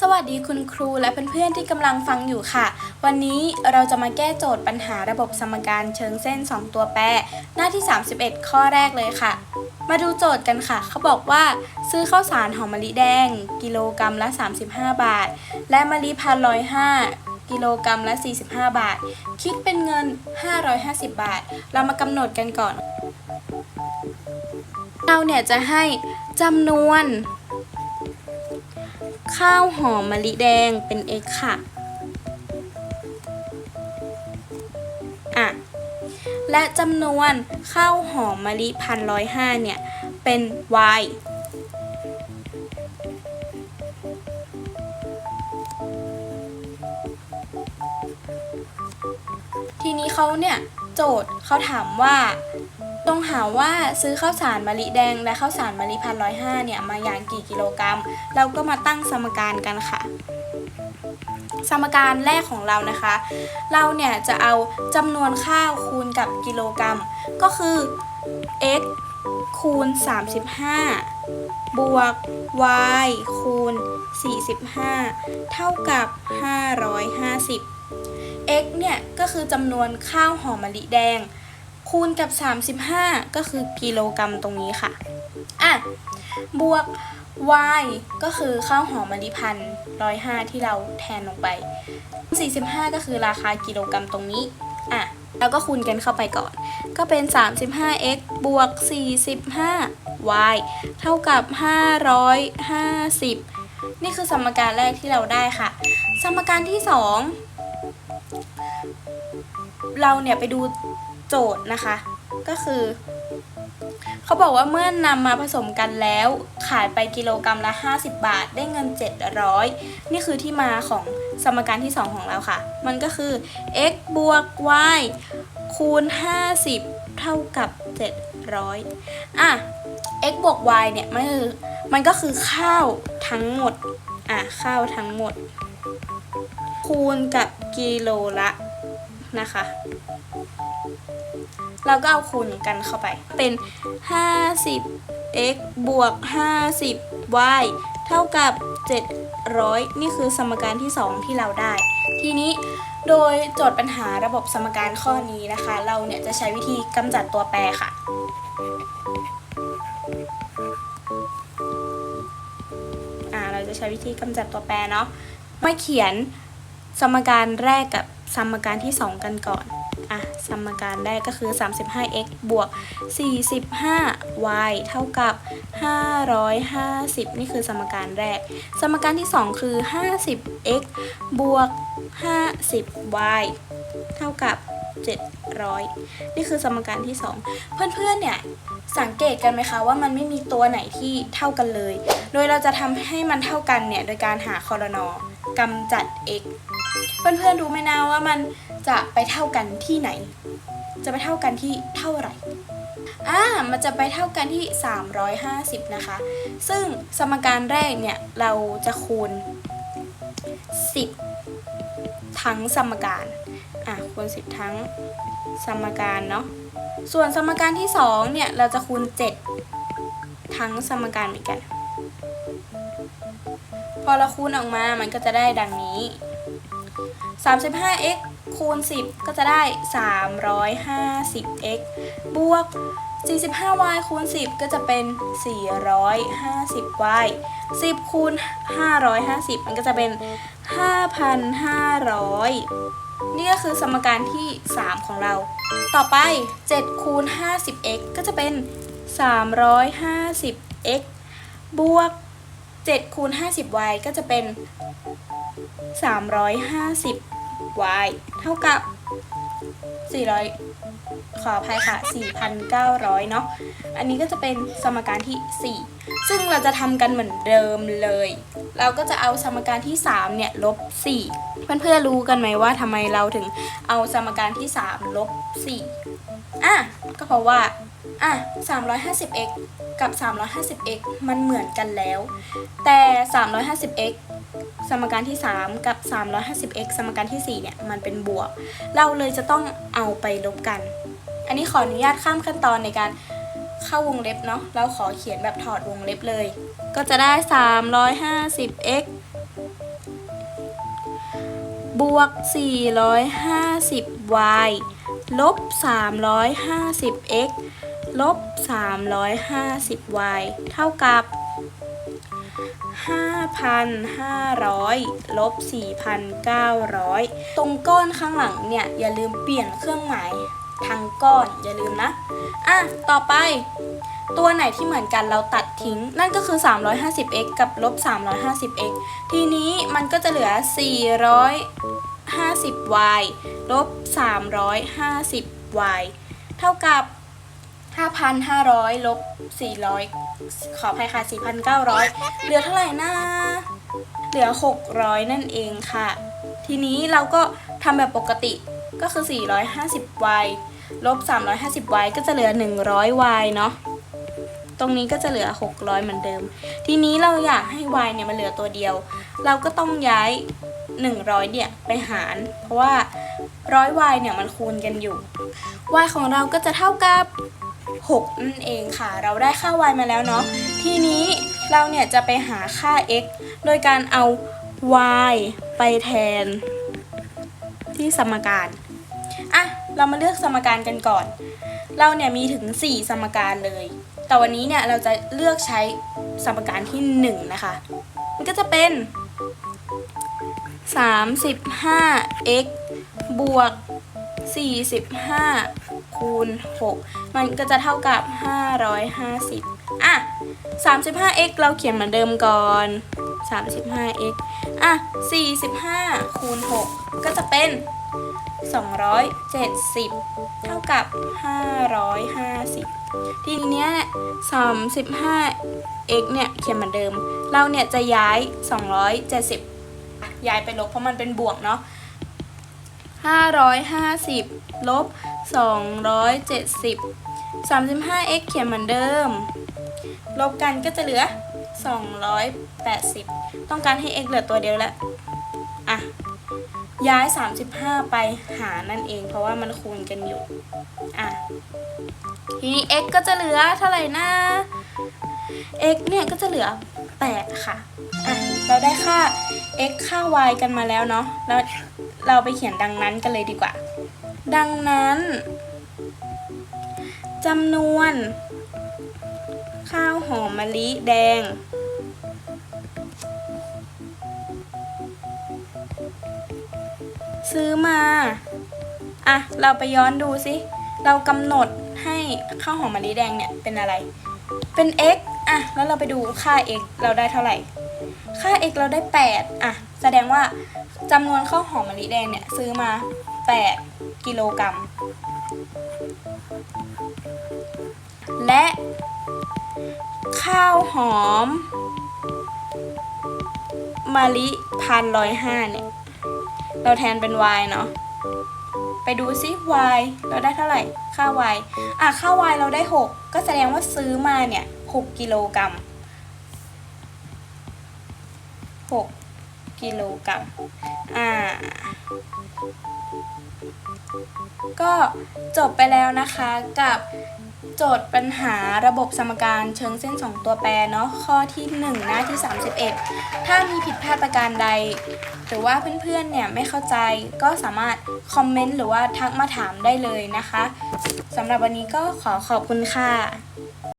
สวัสดีคุณครูและเพื่อนๆที่กำลังฟังอยู่ค่ะ วันนี้เราจะมาแก้โจทย์ปัญหาระบบสมการเชิงเส้น 2 ตัวแปร หน้าที่ 31 ข้อแรกเลยค่ะ มาดูโจทย์กันค่ะ เขาบอกว่า ซื้อข้าวสารหอมมะลิแดง กิโลกรัมละ 35 บาท และมะลิพันร้อยห้ากิโลกรัมละ 45 บาท คิดเป็นเงิน 550 บาท เรามากำหนดกันก่อน เราเนี่ยจะให้จำนวน ข้าวหอมมะลิแดงเป็น x ค่ะอะและจำนวนข้าวหอมมะลิพันร้อยห้าเนี่ย เป็น y ทีนี้เขาเนี่ย โจทย์เขาถามว่า ต้องหาว่าซื้อข้าวสารมะลิแดงและข้าวสารมะลิพันร้อยห้าเนี่ยมาอย่างกี่กิโลกรัม เราก็มาตั้งสมการกันค่ะ สมการแรกของเรานะคะ เราเนี่ยจะเอาจำนวนข้าวคูณกับกิโลกรัม ก็คือ x คูณ 35 บวก y คูณ 45 เท่ากับ 550 x เนี่ยก็คือจำนวนข้าวหอมมะลิแดง คูณกับ 35 ก็คือกิโลกรัมตรงนี้ค่ะ อะ บวก y ก็คือข้าวหอมมะลิพันร้อยห้าที่เราแทนลงไป 45 ก็คือราคากิโลกรัมตรงนี้ อะ แล้วก็คูณกันเข้าไปก่อน ก็เป็น 35x บวก 45y เท่ากับ 550 นี่คือสมการแรกที่เราได้ค่ะ สมการที่ 2 เราเนี่ยไปดู โจทย์นะคะ ก็คือ เขาบอกว่าเมื่อนำมาผสมกันแล้ว ขายไปกิโลกรัมละ 50 บาท ได้เงิน 700 นี่คือที่มาของสมการที่ 2 ของเราค่ะ มันก็คือ x บวก y คูณ 50 เท่ากับ 700 อะ x บวก y เนี่ย มันคือมันก็คือข้าวทั้งหมด อะ ข้าวทั้งหมด คูณกับกิโลละนะคะ เราก็เอาคูณกันเข้าไปเป็น 50 x บวก 50 y เท่ากับ 700 นี่คือสมการที่ 2 ที่เราได้ ทีนี้โดยโจทย์ปัญหาระบบสมการข้อนี้นะคะ เราเนี่ยจะใช้วิธีกำจัดตัวแปรค่ะ อ่าเราจะใช้วิธีกำจัดตัวแปรเนาะมาเขียนสมการแรกกับสมการที่ 2 กันก่อน อะสมการแรกก็คือ 35x บวก 45y เท่ากับ 550 นี่คือสมการแรก สมการที่ 2 คือ 50x บวก 50y เท่ากับ 700 นี่คือสมการที่ 2 เพื่อนๆ เนี่ยสังเกตกันไหมคะว่ามันไม่มีตัวไหนที่เท่ากันเลย โดยเราจะทำให้มันเท่ากันเนี่ยโดยการหาคอรนอกำจัด x เพื่อนๆรู้ไหมนะว่ามัน จะไปเท่ากันที่ไหน จะไปเท่ากันที่เท่าไหร่อ่ามันจะไปเท่ากันที่ 350 นะคะ ซึ่งสมการแรกเนี่ย เราจะคูณ 10 ทั้งสมการ อะคูณ 10 ทั้งสมการเนาะ ส่วนสมการที่ 2 เนี่ย เราจะคูณ 7 ทั้งสมการเหมือนกัน พอเราคูณออกมา มันก็จะได้ดังนี้ 35x คูณ 10 ก็จะได้ 350x บวก 45y คูณ 10 ก็จะเป็น 450y 10 คูณ 550 มันก็จะเป็น 5,500 นี่ก็คือสมการที่ 3 ของเรา ต่อไป 7 คูณ 50x ก็จะเป็น 350x บวก 7 คูณ 50y ก็จะเป็น 350 y เท่ากับ 400 ขออภัยค่ะ 4,900 เนาะ อันนี้ก็จะเป็นสมการที่ 4 ซึ่งเราจะทำกันเหมือนเดิมเลย เราก็จะเอาสมการที่ 3 เนี่ย ลบ 4 เพื่อนๆรู้กันไหมว่าทำไมเราถึงเอาสมการที่ 3 ลบ 4 อะ ก็เพราะว่า อะ 350x กับ 350x มันเหมือนกันแล้ว แต่ 350x สมการที่ 3 กับ 350x สมการที่ 4 เนี่ย มันเป็นบวก เราเลยจะต้องเอาไปลบกัน อันนี้ขออนุญาตข้ามขั้นตอนในการเข้าวงเล็บเนาะ เราขอเขียนแบบถอดวงเล็บเลย ก็จะได้ 350x บวก 450y ลบ 350x ลบ 350y เท่ากับ 5,500 ลบ 4,900 ตรงก้อนข้างหลังเนี่ย อย่าลืมเปลี่ยนเครื่องหมายทางก้อนอย่าลืมนะ อะ ต่อไป ตัวไหนที่เหมือนกันเราตัดทิ้ง นั่นก็คือ 350x กับลบ 350x ทีนี้มันก็จะเหลือ 450y ลบ 350y เท่ากับ 5,500ลบ400 ขออภัยค่ะ 4,900 เหลือเท่าไหร่นะเหลือ 600 นั่นเองค่ะ ทีนี้เราก็ทำแบบปกติก็คือ 450y ลบ 350y ก็จะเหลือ 100y เนาะตรงนี้ก็จะเหลือ 600 เหมือนเดิม ทีนี้เราอยากให้ y เนี่ยมันเหลือตัวเดียว เราก็ต้องย้าย 100 เนี่ยไปหาร เพราะว่า 100y เนี่ยมันคูณกันอยู่ y ของเราก็จะเท่ากับ 6 นั่นเองค่ะ เราได้ค่า y มาแล้วเนาะ ทีนี้เราเนี่ยจะไปหาค่า x โดยการเอา y ไปแทน ที่สมการอะเรามาเลือกสมการกันก่อน เราเนี่ยมีถึง 4 สมการเลย แต่วันนี้เนี่ยเราจะเลือกใช้สมการที่ 1 นะคะ มันก็จะเป็น 35x บวก 45 คูณ 6 มันก็จะเท่ากับ 550 อะ 35x เราเขียนเหมือนเดิมก่อน 35x อะ 45 คูณ 6 ก็จะเป็น 270 เท่ากับ 550 ทีเนี้ย 35 x เนี่ยเขียนเหมือนเดิม เราเนี่ยจะย้าย 270 ย้ายไปลบเพราะมันเป็นบวกเนาะ550 ลบ 270 35x เขียนเหมือนเดิม ลบกันก็จะเหลือ 280 ต้องการให้ x เหลือตัวเดียวแล้วอะ ย้าย 35 ไปหารนั่นเอง เพราะว่ามันคูณกันอยู่ อะ ทีนี้ x ก็จะเหลือเท่าไหร่นะ x เนี่ยก็จะเหลือ 8 ค่ะ อะ เราได้ค่า x ค่า y กันมาแล้วเนาะ แล้วเราไปเขียนดังนั้นกันเลยดีกว่า ดังนั้นจำนวน ข้าวหอมมะลิแดง ซื้อมา อะ เราไปย้อนดูสิ เรากำหนดให้ข้าวหอมมะลิแดงเนี่ยเป็นอะไร เป็น x อะ แล้วเราไปดูค่า x เราได้เท่าไหร่ ค่า x เราได้ 8 อะ แสดงว่าจำนวนข้าวหอมมะลิแดงเนี่ยซื้อมา 8 กิโลกรัม และข้าวหอมมะลิพันร้อยห้าเนี่ย เราแทนเป็น y เนาะไปดูซิ y เราได้เท่าไหร่ ค่า y อะ ค่า y เราได้ 6 ก็แสดงว่าซื้อมาเนี่ย 6 กิโลกรัม 6 กิโลกรัม อ่า ก็จบไปแล้วนะคะกับโจทย์ปัญหาระบบสมการเชิงเส้น 2 ตัวแปรเนาะข้อที่ 1 หน้าที่ 31 ถ้ามีผิดพลาดประการใด หรือว่าเพื่อนๆเนี่ยไม่เข้าใจก็สามารถคอมเมนต์หรือว่าทักมาถามได้เลยนะคะสำหรับวันนี้ก็ขอขอบคุณค่ะ